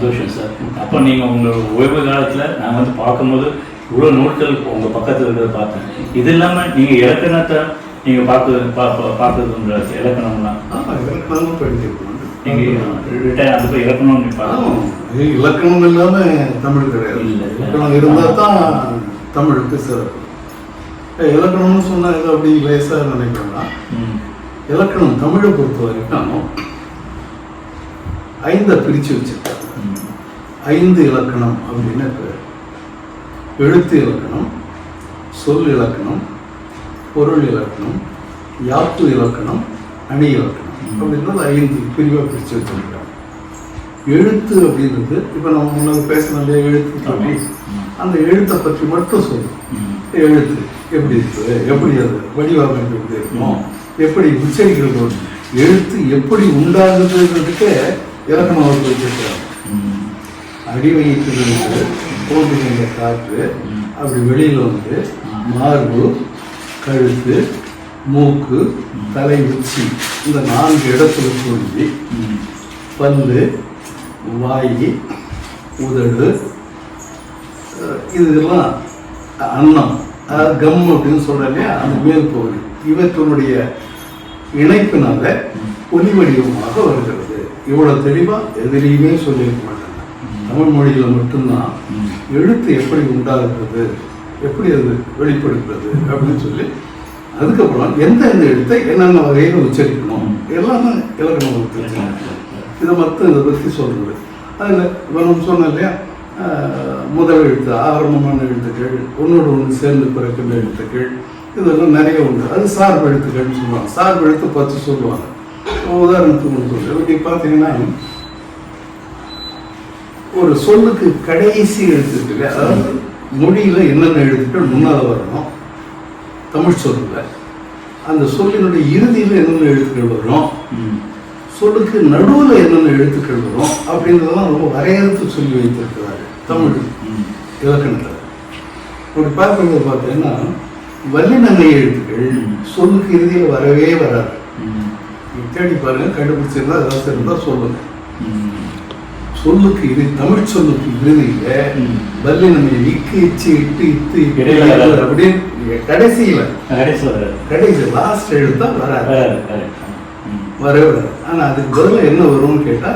சந்தோஷம் சார். அப்போ நீங்கள் உங்கள் ஓய்வு காலத்தில் நான் வந்து பார்க்கும்போது இவ்வளோ நூல்கள் உங்கள் பக்கத்தில் இருக்கிறத பார்த்தேன். இது இல்லாமல் நீங்கள் இலக்கணத்தை நீங்கள் பார்க்க பா- பார்க்கறதுன்ற இலக்கணம்லாம் இலக்கணம் இல்லாம தமிழ் கிடையாது. இலக்கணம் இருந்தால் தான் தமிழுக்கு சிறப்பு. இலக்கணம்னு சொன்னா ஏதோ அப்படி லேசா நினைக்கிறோம்னா இலக்கணம் தமிழை பொறுத்த வரைக்கும் ஐந்தை பிரிச்சு வச்சிருக்காங்க ம் ஐந்து இலக்கணம் அப்படின்னு பேர்? எழுத்து இலக்கணம் சொல் இலக்கணம் பொருள் இலக்கணம் யாப்பு இலக்கணம் அணி இலக்கணம் அப்படின்றது ஐந்து பிரிவாக பிரித்து வச்சிருக்காங்க. எழுத்து அப்படின்றது இப்போ நம்ம முன்னாடி பேசணும் இல்லையா எழுத்து சொல்லி? அந்த எழுத்தை பற்றி மட்டும் சொல்லும் எழுத்து எப்படி இருக்குது எப்படி அது வடிவமைப்பு எப்படி எப்படி உச்சரிக்கிறது எழுத்து எப்படி உண்டாகுதுன்றதுக்கே இலக்கணம் அவர்கள் வச்சிருக்கிறாங்க. அடி வயிற்றிலிருந்து போட்டுக்கின்ற காற்று அப்படி வெளியில் வந்து மார்பு கழுத்து மூக்கு தலை உச்சி இந்த நான்கு இடத்துல தோன்றி பல்லு வாய் உதடு இதெல்லாம் அன்னம் அதாவது கம் அப்படின்னு சொல்கிறாங்க அந்த மேல் பகுதி. இவற்றினுடைய இணைப்பினால ஒலி வடிவமாக வருகிறது. இவ்வளோ தெளிவாக எதிரையுமே சொல்லியிருக்க மாட்டேன் தமிழ் மொழியில மட்டும்தான் எழுத்து எப்படி உண்டாகிறது எப்படி அது வெளிப்படுகிறது அப்படின்னு சொல்லி அதுக்கப்புறம் எந்தெந்த எழுத்தை என்னென்ன வகையில் உச்சரிக்கணும் எல்லாமே இலக்கணம் கொடுத்துருக்காங்க இதை மட்டும் இதை பற்றி சொல்றது. அதில் இப்போ நம்ம சொன்னோம் இல்லையா? முதல் எழுத்து ஆரம்பமான எழுத்துக்கள் ஒன்னோடு ஒன்று சேர்ந்து பிறக்கின்ற எழுத்துக்கள் இதெல்லாம் நிறைய உண்டு. அது சார்பு எழுத்துக்கள்னு சொல்லுவாங்க. சார்பு எழுத்து பத்து சொல்லுவாங்க. உதாரணத்துக்கு ஒன்று சொல்றேன். இன்னைக்கு பார்த்தீங்கன்னா ஒரு சொல்லுக்கு கடைசி எழுத்து இருக்கு. இல்லையா அதாவது மொழியில என்னென்ன எழுத்துக்கள் முன்னால் வரணும். தமிழ் சொல்லுல. அந்த சொல்லினுடைய இறுதியில் என்னென்ன எழுத்துக்கள் வரும்? சொல்லுக்கு நடுவுல என்னென்ன எழுத்துக்கள் வரும்? அப்படின்றதெல்லாம் ரொம்ப வரையறுத்து சொல்லி வைத்திருக்கிறாரு தமிழ் இலக்கணத்தில். அப்படி பார்க்கும்போது பார்த்தீங்கன்னா வல்லினங்கை எழுத்துக்கள் சொல்லுக்கு இறுதியில் வரவே வராது. தேடி பாருங்க கண்டுபிடிச்சிருந்தா ஏதாவது இருந்தா சொல்லுங்க. சொல்லுக்கு இது தமிழ் சொல்லுக்கு இறுதியில ம். வல்லினங்கை இக்கு இச்சு இட்டு இத்து. அப்படின்னு கடைசியில. கடைசியில் லாஸ்ட் எழுத்தா வராது. வரவே வராது. ஆனா அதுக்கு பதிலா என்ன வரும்னு கேட்டா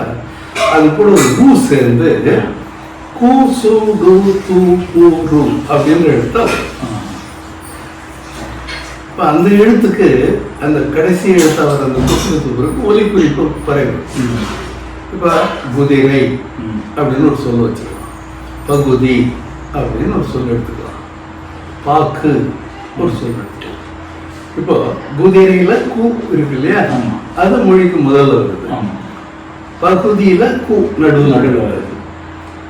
அது கூட ஒரு ஊ சேர்ந்து கூ சு டு து பூ ரு அப்படின்ற எழுத்தா வரும். இப்ப அந்த எழுத்துக்கு அந்த கடைசி எழுத்தா வர அந்த புத்தகத்துக்கு ஒலி குறிப்பு ம். இப்ப குதிரை அப்படின்னு ஒரு சொல் வச்சுக்கலாம். பகுதி அப்படின்னு ஒரு சொல் எடுத்துக்கலாம். பாக்கு ஒரு சொல் எடுத்துக்கலாம். இப்போ குதிரையில கூ இருக்கு இல்லையா. அது மொழிக்கு முதல்ல வருது. பகுதியில கூ நடுவில் நடுவில் வருது.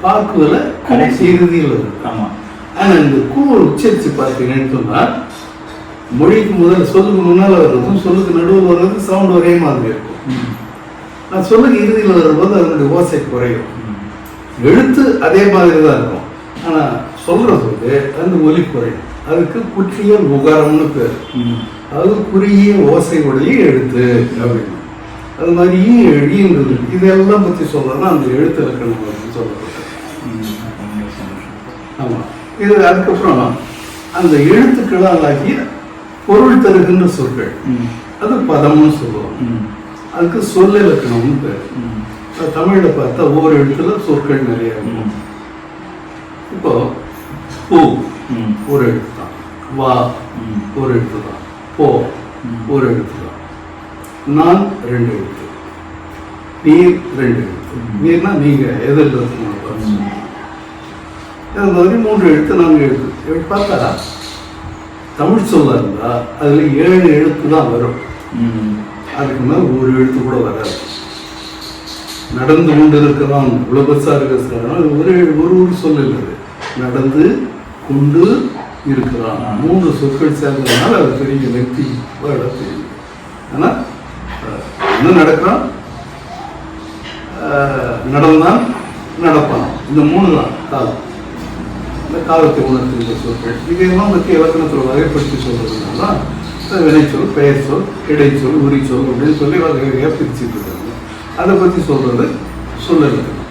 பாக்குல கடைசி. இறுதியில் வருது. ஆமாம் ஆனா இந்த கூவை உச்சரிச்சு பார்த்தீங்கன்னு சொன்னா மொழிக்கு முதல்ல சொல்லுக்கு முன்னால வர்றதும் சொல்லுக்கு நடுவில் வர்றதும் சவுண்ட் ஒரே மாதிரி இருக்கும். நான் சொல்லுக்கு இறுதியில் வரும்போது அதனுடைய ஓசை குறையும். எழுத்து அதே மாதிரி தான் இருக்கும். ஆனா சொல்றது அந்த ஒலி குறையும். அதுக்கு குற்றிய முகரம்னு பேர். அது குறுகிய ஓசையுடைய எழுத்து அப்படின்னு. அது மாதிரி ஈ எழின்றது இதெல்லாம் பத்தி சொல்றதுன்னா அந்த எழுத்து இலக்கணம் பத்தி சொல்லப்பட்டது ம் ரொம்ப சந்தோஷம் ஆமா. இது அதுக்கப்புறம் அந்த எழுத்துக்களால் ஆகிய பொருள் தருகின்ற சொற்கள். அது பதம்னு சொல்லுவோம். அதுக்கு சொல்ல இலக்கணம்னு பேர் தமிழில் பார்த்தா ஒவ்வொரு இடத்துல சொற்கள் நிறைய இருக்கும். இப்போ பூ ஒரு எழுத்து தான் வா ஒரு எழுத்து தான் போ ஒரு எழுத்து தான் நான் ரெண்டு எழுத்து நீர் ரெண்டு எழுத்து நீர்னா நீங்கள் எதில் இருக்கணும் அது மாதிரி மூன்று எழுத்து நான்கு எழுத்து. இப்படி பார்த்தா தமிழ் சொல்லாக இருந்தால் அதில் ஏழு எழுத்து தான் வரும். அதுக்கு மேலே ஒரு எழுத்து கூட வராது. நடந்து கொண்டு இருக்கிறான் இவ்வளவு இருக்கிறான் ஒரு ஒரு ஒரு சொல் இல்லை நடந்து கொண்டு இருக்கிறான் மூன்று சொற்கள் சேர்ந்ததுனால அது பெரிய நெத்தி இடத்து ஆனா என்ன நடக்கிறான் நடந்தான் நடப்பான். இந்த மூணு தான் காலம். இந்த காலத்தை உணர்த்துகின்ற சொற்கள். இதையெல்லாம் பற்றி இலக்கணத்தில் வகைப்படுத்தி சொல்றதுனால தான் வினைச்சொல் பெயர் சொல் இடைச்சொல் உரிச்சொல் அப்படின்னு சொல்லி வகை வகையாக பிரிச்சுட்டு இருக்காங்க அதை பற்றி சொல்றது சொல்லலை.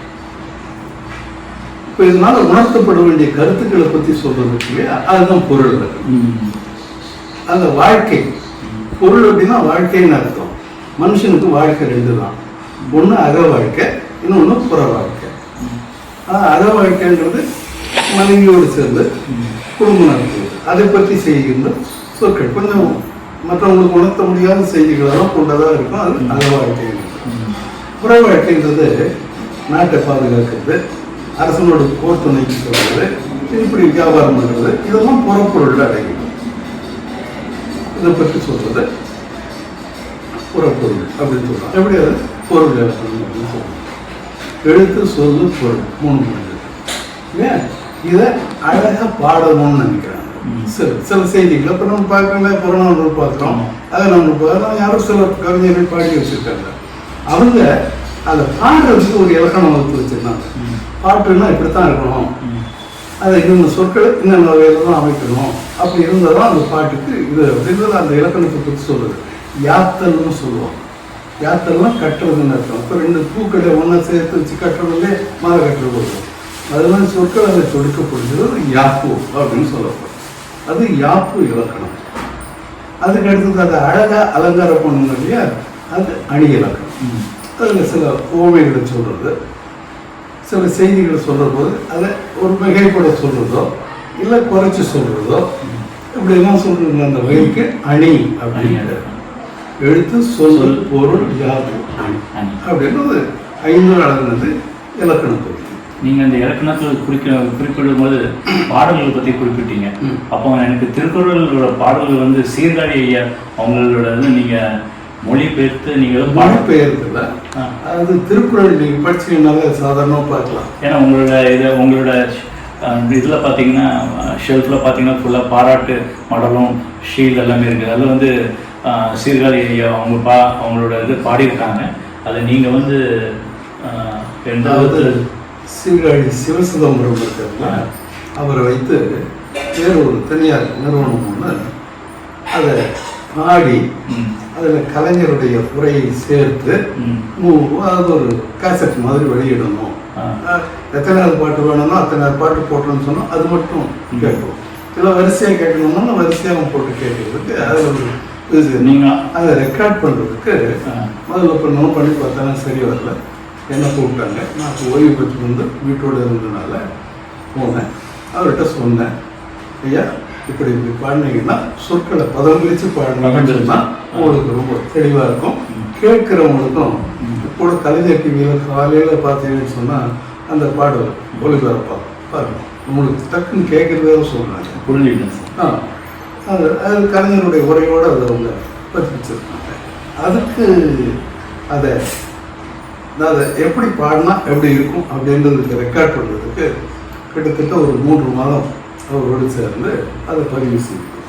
இப்போ இதனால உணர்த்தப்பட வேண்டிய கருத்துக்களை பற்றி சொல்றது இல்லையா? அதுதான் பொருள். அந்த வாழ்க்கை. பொருள் அப்படின்னா வாழ்க்கைன்னு அர்த்தம். மனுஷனுக்கு வாழ்க்கை ரெண்டு தான் ஒன்று அக வாழ்க்கை இன்னொன்று புற வாழ்க்கை. ஆனா, அக வாழ்க்கைன்றது மனைவியோடு சேர்ந்து குடும்பம் நடத்துவது. அதை பற்றி செய்கின்ற சொற்கள் கொஞ்சம் மற்றவங்களுக்கு உணர்த்த முடியாத செய்திகளெல்லாம் கொண்டதாக இருக்கும். அது அக வாழ்க்கை. புற வாழ்க்கைன்றது நாட்டை பாதுகாக்கிறது அரசனோட போர் துணைக்கு சொல்றது இப்படி வியாபாரம் பண்றது இதெல்லாம் புறப்பொருள் அடங்கிடும். இதை பற்றி சொல்றது புறப்பொருள் அப்படின்னு சொல்றோம் எப்படி அது? பொருள் இலக்கணம் அப்படின்னு சொல்றோம் எழுத்து சொல்லு பொருள் மூணு முடிஞ்சது இல்லையா இதை அழகா பாடணும்னு நினைக்கிறாங்க. ம். சில சில செய்திகளை. இப்போ நம்ம பார்க்கல புறநானூறு பார்க்குறோம். அதை நம்ம பார்க்கலாம் யாரும் சில கவிஞர்கள் பாடி வச்சிருக்காங்க. அவங்க அதை பாடுறதுக்கு ஒரு இலக்கணம் வகுத்து வச்சிருந்தாங்க. பாட்டுன்னா இப்படித்தான் இருக்கணும். அதை இந்த சொற்களை இன்னும் வகையில் தான் அமைக்கணும்? அப்படி இருந்தால் அந்த பாட்டுக்கு இது அப்படின்றது அந்த இலக்கணத்தை பற்றி சொல்லுது யாத்தல்னு சொல்லுவோம். யாத்தல்னா கட்டுறதுன்னு அர்த்தம். இப்போ ரெண்டு பூக்களை ஒன்றா சேர்த்து வச்சு கட்டுறதுலே மாலை கட்டுறது. அது மாதிரி சொற்கள் அதை தொடுக்கப்படுகிறது யாப்பு அப்படின்னு சொல்லப்படும். அது யாப்பு இலக்கணம் அதுக்கு அடுத்தது அதை அழகா அலங்காரம் பண்ணணும் இல்லையா அது அணி இலக்கணம். அதில் சில ஓமைகளை சொல்றது சில செய்திகளை சொல்ற போது அதை ஒரு மிகைப்பட சொல்றதோ இல்லை குறைச்சி சொல்றதோ இப்படிலாம் சொல்றது அந்த வகைக்கு அணி இலக்கணம். எழுத்து சொல் பொருள் யாது அணி. அப்படின்றது ஐந்து அடங்குனது இலக்கண பகுதி நீங்க அந்த இலக்கணத்தில் குறிக்க குறிப்பிடும் போது பாடல்கள் பத்தி குறிப்பிட்டீங்க. அப்போ எனக்கு திருக்குறளோட பாடல்கள் வந்து சீர்காழி ஐயா அவங்களோட வந்து நீங்க மொழிபெயர்த்து நீங்க ஏதோ பாட மொழிபெயர்த்துல. அது திருக்குறள் நீங்க படிச்சீங்கன்னால சாதாரணமாக பார்க்கலாம். ஏன்னா உங்களோட இது உங்களோட இதுல பார்த்தீங்கன்னா ஷெல்ஃபில் பார்த்தீங்கன்னா ஃபுல்லாக பாராட்டு மடலும் ஷீல்ட் எல்லாமே இருக்குது. அதில் வந்து சீர்காழி ஐயா அவங்க பா அவங்களோட இது பாடியிருக்காங்க. அதை நீங்கள் வந்து விதத்தில் சீர்காழி சிவசிதம்பரம் இருக்காருல்ல அவரை வைத்து வேறு ஒரு தனியார் நிறுவனம் ஒன்று அதை பாடி அதில் கலைஞருடைய உரையை சேர்த்து அது ஒரு கேசட் மாதிரி வெளியிடணும். ஆ. அஹ் எத்தனையாவது பாட்டு வேணும்னா அத்தனை பாட்டு போட்டோம்னு சொன்னால் அது மட்டும். கேட்கும். இல்லை வரிசையாக கேட்கணும்னா வரிசையாக போட்டு கேட்கறதுக்கு அது ஒரு இது நீங்கள் அதை ரெக்கார்ட் பண்ணுறதுக்கு முதல்ல இப்போ நோட் பண்ணி பார்த்தாலும் சரி வரல. என்ன கூப்பிட்டாங்க? நான் ஓய்வு பெற்று வந்து வீட்டோடு இருந்ததுனால போனேன். அவர்கிட்ட சொன்னேன். ஐயா இப்படி இப்படி பாடினீங்கன்னா சொற்களை பிரித்து பாடினீங்கன்னு உங்களுக்கு ரொம்ப தெளிவாக இருக்கும். கேட்குறவங்களுக்கும். கூட கலைஞர் டிவியில் காலையில் பார்த்தீங்கன்னு சொன்னால் அந்த பாடல் ஒளிபரப்பா பாருங்க. உங்களுக்கு டக்குன்னு கேட்குறதே சொல்கிறாங்க புரிஞ்சுக்கிட்டேன் ஆ. அது அது கலைஞருடைய உரையோடு அதை அவங்க பதிப்பிச்சிருக்காங்க. அதுக்கு அதை நான் அதை எப்படி பாடினா எப்படி இருக்கும் அப்படின்றதுக்கு ரெக்கார்ட் பண்ணுறதுக்கு கிட்டத்தட்ட ஒரு மூன்று மாதம் அவரோடு சேர்ந்து அதை பதிவு செய்யணும்